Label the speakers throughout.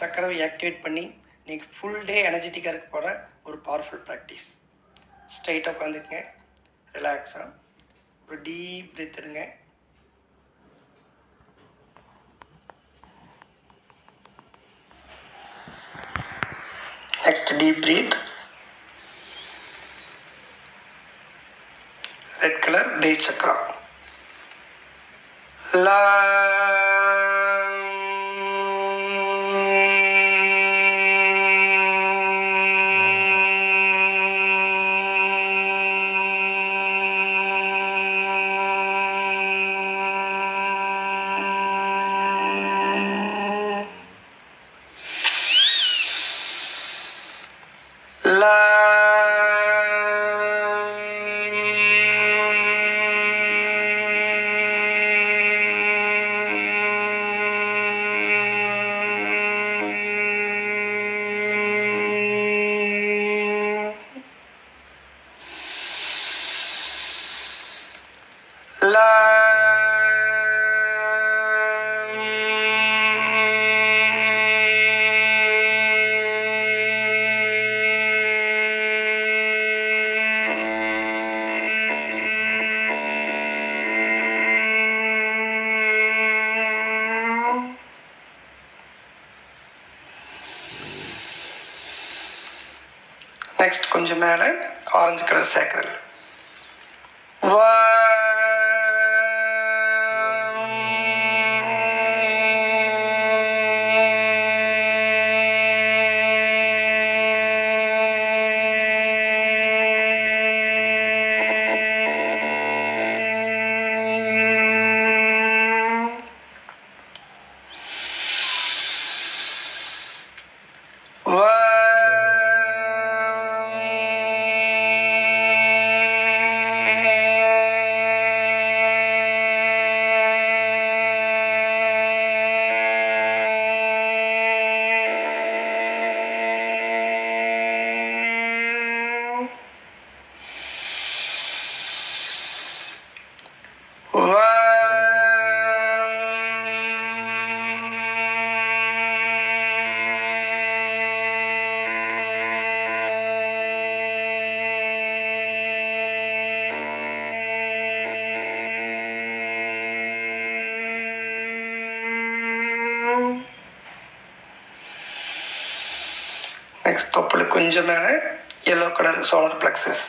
Speaker 1: சக்கரவை activate பண்ணி இன்னைக்கு full day எனர்ஜெட்டிக்காக இருக்க போகிற ஒரு பவர்ஃபுல் ப்ராக்டிஸ் ஸ்ட்ரைட்டாக உட்காந்துக்குங்க ரிலாக்ஸாக ஒரு டீப் பிரீத் எடுங்க. Next deep breath red colour base chakra லா மேலே ஆரஞ்சு கலர் சேக்கரல் நெக்ஸ்ட் தொப்புளுக்கு கொஞ்சம் மேலே yellow colour solar plexus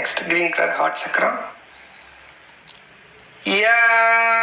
Speaker 1: next green colour heart சக்கரம் Yeah.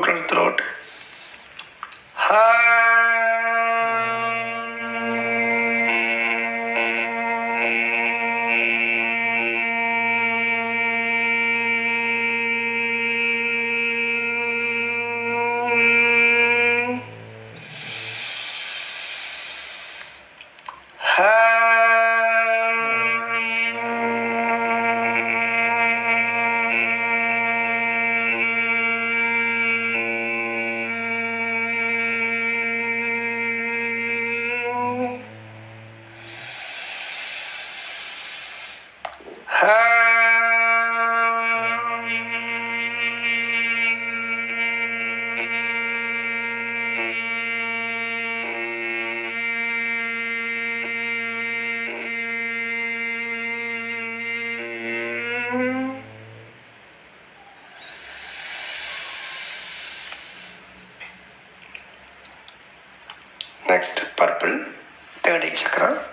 Speaker 1: Cross the Next, purple, third chakra.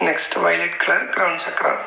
Speaker 1: Next, violet color, crown chakra.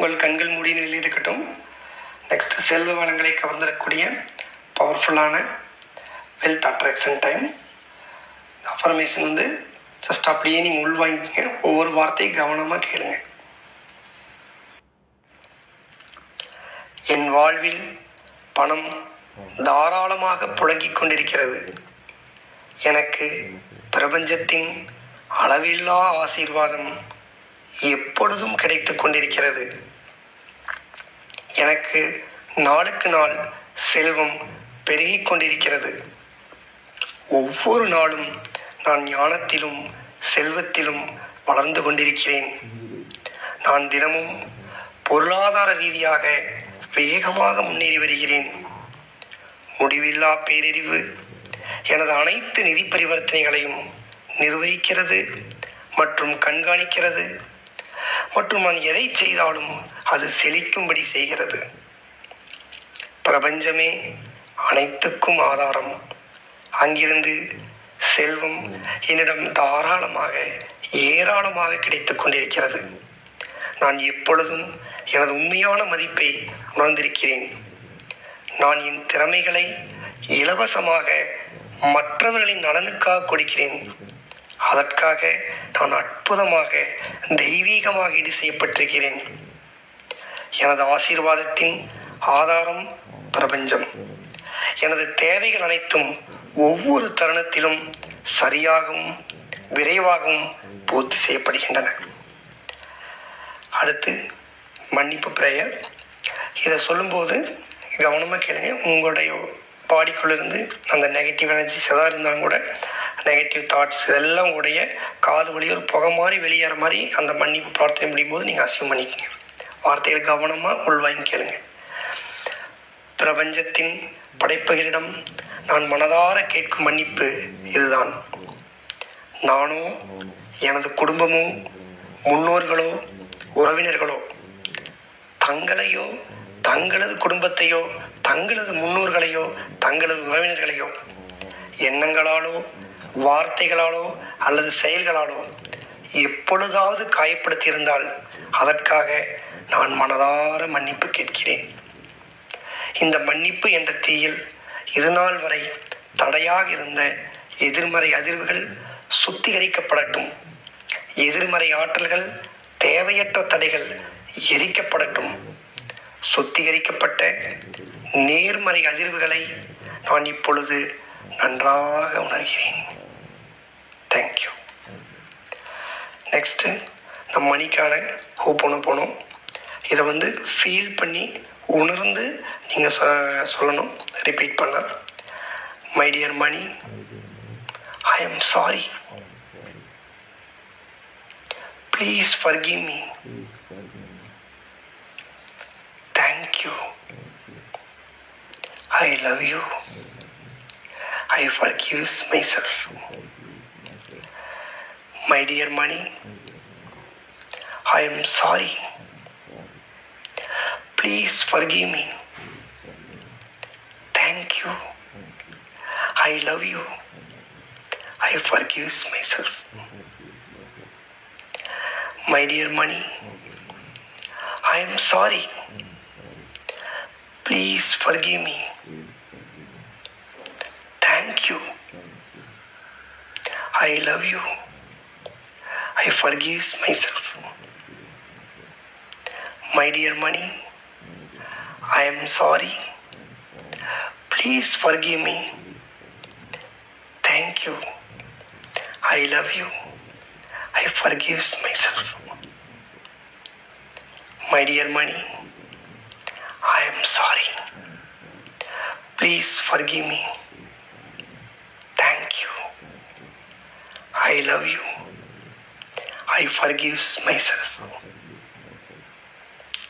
Speaker 1: உங்கள் கண்கள் மூடிய நிலையில் இருக்கட்டும். நெக்ஸ்ட் செல்வ வளங்களை கவர்ந்திடக்கூடிய பவர்ஃபுல்லான வெல்த் அட்ராக்ஷன் டைம் அஃபர்மேஷன் வந்து ஜஸ்ட் அப்படியே நீங்கள் உள்வாங்கிங்க ஒவ்வொரு வார்த்தையும் கவனமாக கேளுங்க. என் வாழ்வில் பணம் தாராளமாக புழங்கிக் கொண்டிருக்கிறது. எனக்கு பிரபஞ்சத்தின் அளவில்லா ஆசீர்வாதம் எப்பொழுதும் கிடைத்து கொண்டிருக்கிறது. எனக்கு நாளுக்கு நாள் செல்வம் பெருகிக் கொண்டிருக்கிறது. ஒவ்வொரு நாளும் நான் ஞானத்திலும் செல்வத்திலும் வளர்ந்து கொண்டிருக்கிறேன். நான் தினமும் பொருளாதார ரீதியாக வேகமாக முன்னேறி வருகிறேன். முடிவில்லா பேரறிவு எனது அனைத்து நிதி பரிவர்த்தனைகளையும் நிர்வகிக்கிறது மற்றும் கண்காணிக்கிறது. மற்றும் நான் எதை செய்தாலும் அது செழிக்கும்படி செய்கிறது. பிரபஞ்சமே அனைத்துக்கும் ஆதாரம். அங்கிருந்து செல்வம் என்னிடம் தாராளமாக ஏராளமாக கிடைத்து கொண்டிருக்கிறது. நான் எப்பொழுதும் எனது உண்மையான மதிப்பை உணர்ந்திருக்கிறேன். நான் என் திறமைகளை இலவசமாக மற்றவர்களின் நலனுக்காக கொடுக்கிறேன். அதற்காக நான் அற்புதமாக தெய்வீகமாக ஈடு செய்யப்பட்டிருக்கிறேன். எனது ஆசீர்வாதத்தின் ஆதாரம் பிரபஞ்சம். எனது தேவைகள் அனைத்தும் ஒவ்வொரு தருணத்திலும் சரியாகவும் விரைவாகவும் பூர்த்தி செய்யப்படுகின்றன. அடுத்து மன்னிப்பு பிரேயர் இதை சொல்லும்போது கவனமாக கேளுங்க. உங்களுடைய பாடிக்குள்ளேருந்து அந்த நெகட்டிவ் எனர்ஜிஸ் எதாக இருந்தாலும் கூட நெகட்டிவ் தாட்ஸ் இதெல்லாம் உடைய காது வழி ஒரு புகை மாதிரி வெளியேற மாதிரி அந்த மன்னிப்பு பிரார்த்தனை முடியும் போது நீங்கள் அசியம் பண்ணிக்கங்க. வார்த்தைகள் கவனமாக உள்வாங்கி கேளுங்க. பிரபஞ்சத்தின் படைப்புகளிடம் நான் மனதார கேட்கும் மன்னிப்பு இதுதான். நானோ எனது குடும்பமோ முன்னோர்களோ உறவினர்களோ தங்களையோ தங்களது குடும்பத்தையோ தங்களது முன்னோர்களையோ தங்களது உறவினர்களையோ எண்ணங்களாலோ வார்த்தைகளாலோ அல்லது செயல்களாலோ எப்பொழுதாவது காயப்படுத்தியிருந்தால் அதற்காக நான் மனதார மன்னிப்பு கேட்கிறேன். இந்த மன்னிப்பு என்ற தீயில் இதுநாள் வரை தடையாக இருந்த எதிர்மறை அதிர்வுகள் சுத்திகரிக்கப்படட்டும். எதிர்மறை ஆற்றல்கள் தேவையற்ற தடைகள் எரிக்கப்படட்டும். சுத்திகரிக்கப்பட்ட நேர்மறை அதிர்வுகளை நான் இப்பொழுது நன்றாக உணர்கிறேன். தேங்க்யூ நெக்ஸ்ட்டு நம் மணிக்கான ஹோப்போனு போனோம். இதை வந்து ஃபீல் பண்ணி உணர்ந்து நீங்கள் சொ சொல்லணும். ரிப்பீட் பண்ணலாம். My dear money I am sorry please forgive me thank you. I love you. I forgive myself. My dear money, I am sorry. Please forgive me. Thank you. I love you. I forgive myself. My dear money, I am sorry. Please forgive me. Thank you. I love you. I forgive myself. My dear money, I am sorry. Please forgive me. Thank you. I love you. I forgive myself. My dear money, I am sorry. Please forgive me. Thank you. I love you. I forgive myself.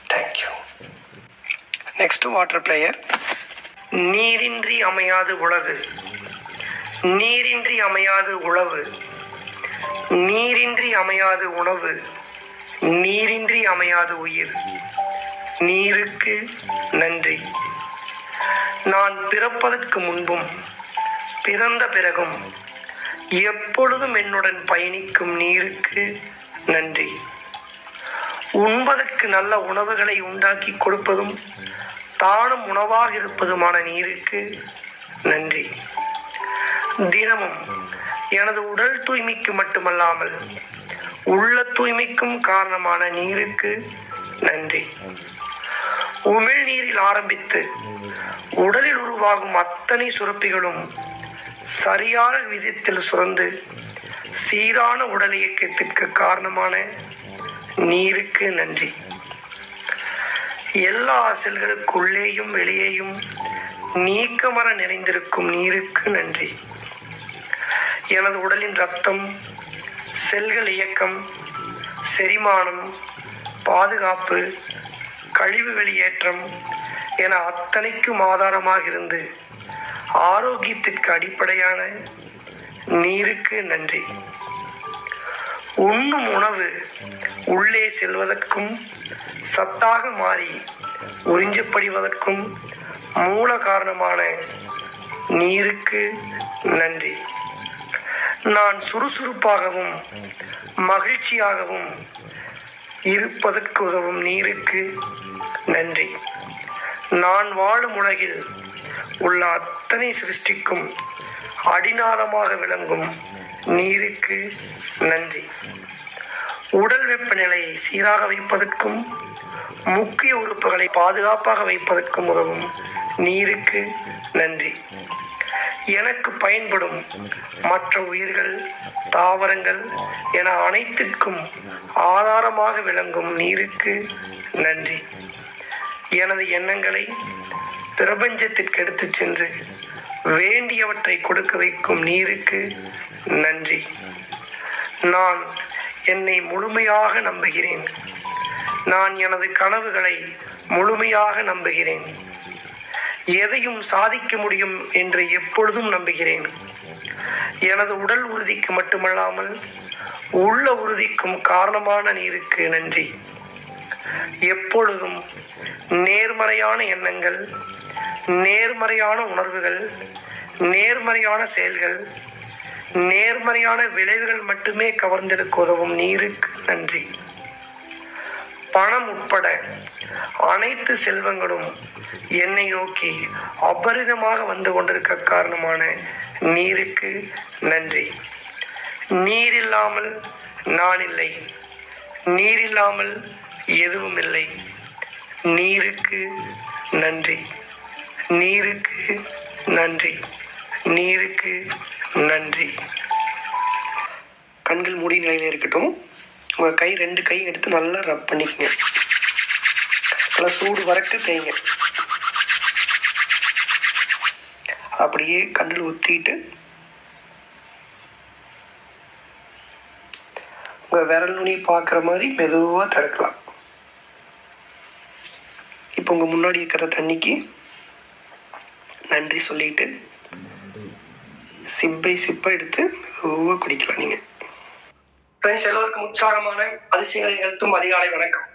Speaker 1: Thank you. Next water player நீரின்றி அமையாது உழவு நீரின்றி அமையாது உழவு நீரின்றி அமையாது உணவு நீரின்றி அமையாது உயிர் நீருக்கு நன்றி. நான் பிறப்பதற்கு முன்பும் பிறந்த பிறகும் எப்பொழுதும் என்னுடன் பயணிக்கும் நீருக்கு நன்றி. உண்பதற்கு நல்ல உணவுகளை உண்டாக்கி கொடுப்பதும் தானும் உணவாக இருப்பதுமான நீருக்கு நன்றி. தினமும் எனது உடல் தூய்மைக்கு மட்டுமல்லாமல் உள்ள தூய்மைக்கும் காரணமான நீருக்கு நன்றி. உமிழ்நீரில் ஆரம்பித்து உடலில் உருவாகும் அத்தனை சுரப்பிகளும் சரியான விதத்தில் சுரந்து சீரான உடல் இயக்கத்திற்கு காரணமான நீருக்கு நன்றி. எல்லா செல்களுக்குள்ளேயும் வெளியேயும் நீக்கமர நிறைந்திருக்கும் நீருக்கு நன்றி. எனது உடலின் ரத்தம் செல்கள் இயக்கம் செரிமானம் பாதுகாப்பு கழிவு வெளியேற்றம் என அத்தனைக்கும் ஆதாரமாக இருந்து ஆரோக்கியத்திற்கு அடிப்படையான நீருக்கு நன்றி. உண்ணும் உணவு உள்ளே செல்வதற்கும் சத்தாக மாறி உறிஞ்சப்படுவதற்கும் மூல காரணமான நீருக்கு நன்றி. நான் சுறுசுறுப்பாகவும் மகிழ்ச்சியாகவும் இருப்பதற்கு உதவும் நீருக்கு நன்றி. நான் வாழும் உலகில் உள்ள அத்தனை சிருஷ்டிக்கும் அடிநாதமாக விளங்கும் நீருக்கு நன்றி. உடல் வெப்பநிலையை சீராக வைப்பதற்கும் முக்கிய உறுப்புகளை பாதுகாப்பாக வைப்பதற்கும் உதவும் நீருக்கு நன்றி. எனக்கு பயன்படும் மற்ற உயிர்கள் தாவரங்கள் என அனைத்திற்கும் ஆதாரமாக விளங்கும் நீருக்கு நன்றி. எனது எண்ணங்களை பிரபஞ்சத்திற்கு எடுத்து சென்று வேண்டியவற்றை கொடுக்க வைக்கும் நீருக்கு நன்றி. நான் என்னை முழுமையாக நம்புகிறேன். நான் எனது கனவுகளை முழுமையாக நம்புகிறேன். எதையும் சாதிக்க முடியும் என்று எப்பொழுதும் நம்புகிறேன். எனது உடல் உறுதிக்கு மட்டுமல்லாமல் உள்ள உறுதிக்கும் காரணமான நீருக்கு நன்றி. எப்பொழுதும் நேர்மறையான எண்ணங்கள் நேர்மறையான உணர்வுகள் நேர்மறையான செயல்கள் நேர்மறையான விளைவுகள் மட்டுமே கவர்ந்திருக்க உதவும் நீருக்கு நன்றி. பணம் உட்பட அனைத்து செல்வங்களும் என்னை நோக்கி அபரிதமாக வந்து கொண்டிருக்க காரணமான நீருக்கு நன்றி. நீர் இல்லாமல் நான் இல்லை. நீர் இல்லாமல் எதுவும் இல்லை. நீருக்கு நன்றி. நீருக்கு நன்றி. நீருக்கு நன்றி. கண்கள் மூடி நிலையில் இருக்கட்டும். உங்கள் கை ரெண்டு கை எடுத்து நல்லா ரப் பண்ணிக்கங்க. நல்லா சூடு வறட்டு தேய்ங்க. அப்படியே கண்ணில் ஊற்றிட்டு உங்கள் விரல் நுனி பார்க்குற மாதிரி மெதுவாக திறக்கலாம். இப்போ உங்கள் முன்னாடி இருக்கிற தண்ணிக்கு நன்றி சொல்லிட்டு சிப்பை சிப்பை எடுத்து மெதுவாக குடிக்கலாம் நீங்கள் ஃப்ரெண்ட்ஸ் எல்லோருக்கும் உற்சாகமான அதிசயங்களை நிகழ்த்தும் அதிகாலை வணக்கம்.